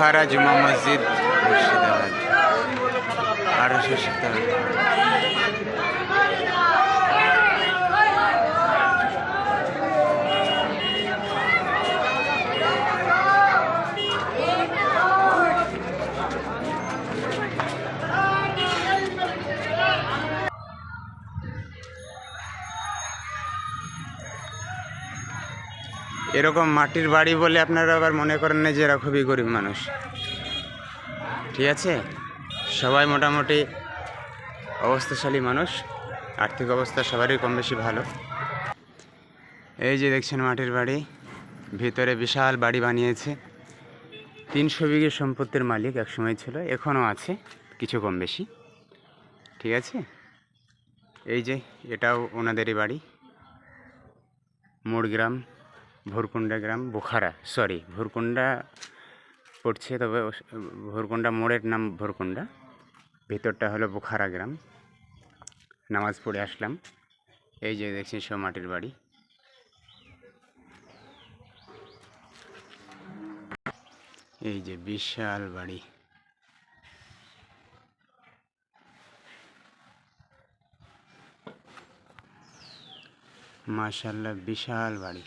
Bukhara জুমা মসজিদ মুর্শিদাবাদ আঠারোশো এরকম মাটির বাড়ি বলে আপনারা আবার মনে করেন না যে এরা খুবই গরিব মানুষ। ঠিক আছে? সবাই মোটামুটি অবস্থাশালী মানুষ। আর্থিক অবস্থা সবারই কম বেশি ভালো। এই যে দেখছেন মাটির বাড়ি, ভিতরে বিশাল বাড়ি বানিয়েছে। তিনশো বিঘে সম্পত্তির মালিক একসময় ছিল, এখনও আছে, কিছু কম বেশি। ঠিক আছে? এই যে এটাও ওনাদেরই বাড়ি। মোড়গ্রাম। ভুরকুন্ডা গ্রাম বোখারা সরি ভুরকুন্ডা পড়ছে, তবে ভুরকুন্ডা মোড়ের নাম ভুরকুন্ডা ভেতরটা হলো বোখারা গ্রাম। নামাজ পড়ে আসলাম, এই যে দেখছি সব মাটির বাড়ি। এই যে বিশাল বাড়ি। মাশাল্লাহ, বিশাল বাড়ি।